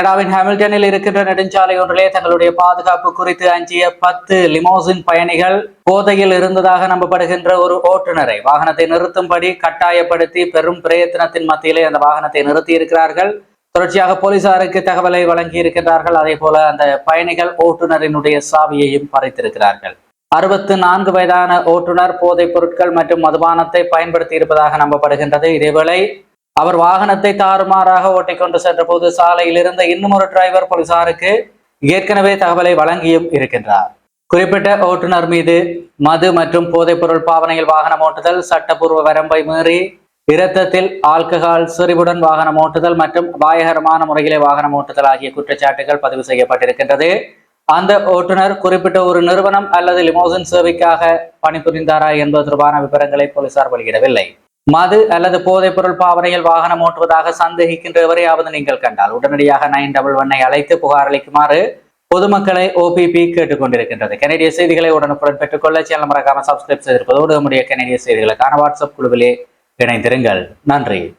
கனடாவின் ஹாமில்டனில் இருக்கின்ற நெடுஞ்சாலை ஒன்றிலே தங்களுடைய பாதுகாப்பு குறித்து அஞ்சிய பத்து லிமோசின் பயணிகள் போதையில் இருந்ததாக நம்பப்படுகின்ற ஒரு ஓட்டுநரை வாகனத்தை நிறுத்தும்படி கட்டாயப்படுத்தி பெரும் பிரயத்தனத்தின் மத்தியிலே அந்த வாகனத்தை நிறுத்தி இருக்கிறார்கள் தொடர்ச்சியாக போலீசாருக்கு தகவலை வழங்கி இருக்கின்றார்கள் அதே போல அந்த பயணிகள் ஓட்டுநரினுடைய சாவியையும் பறித்திருக்கிறார்கள். அறுபத்து நான்கு வயதான ஓட்டுநர் போதைப் பொருட்கள் மற்றும் மதுபானத்தை பயன்படுத்தி இருப்பதாக நம்பப்படுகின்றது. இதேவேளை அவர் வாகனத்தை தாறுமாறாக ஓட்டிக்கொண்டு சென்ற போது சாலையில் இருந்த இன்னும் ஒரு டிரைவர் போலீசாருக்கு ஏற்கனவே தகவலை வழங்கியும் இருக்கின்றார். குறிப்பிட்ட ஓட்டுநர் மீது மது மற்றும் போதைப்பொருள் பாவனையில் வாகனம் ஓட்டுதல் சட்டப்பூர்வ வரம்பை மீறி இரத்தத்தில் ஆல்கஹால் செறிவுடன் வாகனம் ஓட்டுதல் மற்றும் அபாயகரமான முறையிலே வாகனம் ஓட்டுதல் ஆகிய குற்றச்சாட்டுகள் பதிவு செய்யப்பட்டிருக்கின்றது. அந்த ஓட்டுநர் குறிப்பிட்ட ஒரு நிறுவனம் அல்லது லிமோசின் சேவைக்காக பணிபுரிந்தாரா என்பது தொடர்பான விவரங்களை போலீசார் வெளியிடவில்லை. மது அல்லது போதைப்பொருள் பாவனையில் வாகனம் ஓட்டுவதாக சந்தேகிக்கின்றவரையாவது நீங்கள் கண்டால் உடனடியாக நைன் டபுள் ஒன்னை அழைத்து புகார் அளிக்குமாறு பொதுமக்களை ஓபிபி கேட்டுக்கொண்டிருக்கின்றது கனடிய செய்திகளை உடனுக்குடன் பெற்றுக்கொள்ள சேனல் மறக்காம சப்ஸ்கிரைப் செய்திருப்பதோடு நம்முடைய கனடிய செய்திகளுக்கான வாட்ஸ்அப் குழுவிலே இணைந்திருங்கள். நன்றி.